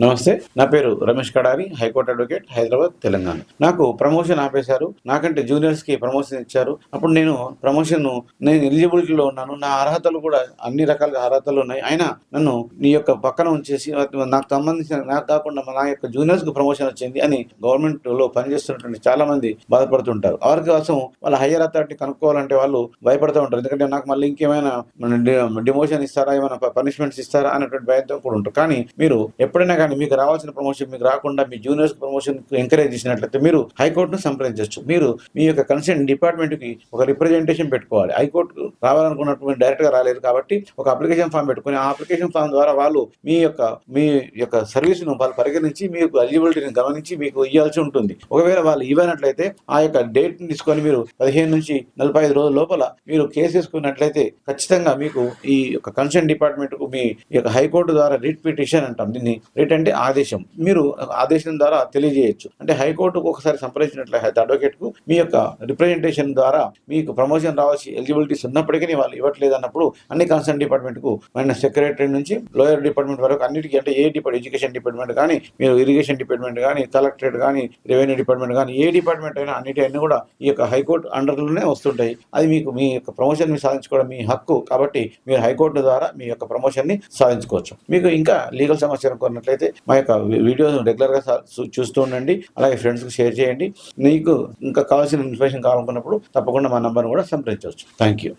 నమస్తే నా పేరు Ramesh Kadari high court advocate Hyderabad Telangana. నాకు ప్రమోషన్ ఆపేశారు. నాకంటే జూనియర్స్కి ప్రమోషన్ ఇచ్చారు. అప్పుడు నేను ప్రమోషన్ నేను ఎలిజిబిలిటీలో ఉన్నాను. నా అర్హతలు కూడా అన్ని రకాల అర్హతలు ఉన్నాయి. అయినా నన్ను నీ యొక్క పక్కన ఉంచేసి నాకు సంబంధించిన నాకు కాకుండా నా యొక్క జూనియర్స్కు ప్రమోషన్ వచ్చింది అని గవర్నమెంట్లో పనిచేస్తున్నటువంటి చాలా మంది బాధపడుతుంటారు. వారి కోసం వాళ్ళ హయ్యర్ అథారిటీ కనుక్కోవాలంటే వాళ్ళు భయపడుతూ ఉంటారు. ఎందుకంటే నాకు మళ్ళీ ఇంకేమైనా డిమోషన్ ఇస్తారా? ఏమైనా పనిష్మెంట్స్ ఇస్తారా? అనేటువంటి భయంతో కూడా ఉంటారు. కానీ మీరు ఎప్పుడైనా కానీ మీకు రావాల్సిన ప్రమోషన్ మీకు రాకుండా మీ జూనియర్స్ ప్రమోషన్ ఎంకరేజ్ చేసినట్లయితే మీరు హైకోర్టును సంప్రదించవచ్చు మీరు మీ యొక్క కన్సర్న్ డిపార్ట్మెంట్కి ఒక రిప్రజెంటేషన్ పెట్టుకోవాలి. హైకోర్టు రావాలనుకున్నటువంటి డైరెక్ట్గా రాలేదు కాబట్టి ఒక అప్లికేషన్ ఫామ్ పెట్టుకుని ఆ అప్లికేషన్ ఫామ్ ద్వారా వాళ్ళు మీ యొక్క మీ యొక్క సర్వీస్ను వాళ్ళు పరిగణించి మీకు ఎలిజిబిలిటీని గమనించి మీకు ఇవ్వాల్సి ఉంటుంది. ఒకవేళ వాళ్ళు ఇవ్వనట్లయితే ఆ యొక్క డేట్ని తీసుకొని మీరు పదిహేను నుంచి నలభై ఐదు రోజుల లోపల మీరు కేసు వేసుకున్నట్లయితే ఖచ్చితంగా మీకు ఈ యొక్క కన్సర్న్ డిపార్ట్మెంట్కు మీ యొక్క హైకోర్టు ద్వారా రిట్ పిటిషన్ అంటాం. దీన్ని రిట్ అంటే ఆదేశం. మీరు ఆదేశం ద్వారా తెలియజేయచ్చు. అంటే హైకోర్టుకు ఒకసారి సంప్రదించినట్లయితే అడ్వకేట్కు మీ యొక్క రిప్రజెంటేషన్ ద్వారా మీకు ప్రమోషన్ రావాల్సి ఎలిజిబిలిటీస్ ఉన్నప్పటికీ వాళ్ళు ఇవ్వట్లేదు అన్నప్పుడు అన్ని కన్సర్న్ డిపార్ట్మెంట్కు మన సెక్రటరీ నుంచి లోయర్ డిపార్ట్మెంట్ వరకు అన్నిటికీ అంటే ఏ డిపార్ట్ ఎడ్యుకేషన్ డిపార్ట్మెంట్ కానీ మీరు ఇరిగేషన్ డిపార్ట్మెంట్ కానీ కలెక్టరేట్ కానీ రెవెన్యూ డిపార్ట్మెంట్ కానీ ఏ డిపార్ట్మెంట్ అయినా అన్నిటి అన్ని కూడా ఈ యొక్క హైకోర్టు అండర్లోనే వస్తుంటాయి. అది మీకు మీ యొక్క ప్రమోషన్ని సాధించుకోవడం మీ హక్కు కాబట్టి మీరు హైకోర్టు ద్వారా మీ యొక్క ప్రమోషన్ని సాధించుకోవచ్చు. మీకు ఇంకా లీగల్ సమస్య అనుకున్నట్లయితే మా యొక్క వీడియోస్ రెగ్యులర్గా చూస్తూ ఉండండి. అలాగే ఫ్రెండ్స్కి షేర్ చేయండి. మీకు ఇంకా కావాల్సిన ఇన్ఫర్మేషన్ కావాలనుకున్నప్పుడు తప్పకుండా మా నంబర్ కూడా సంప్రదించవచ్చు. Thank you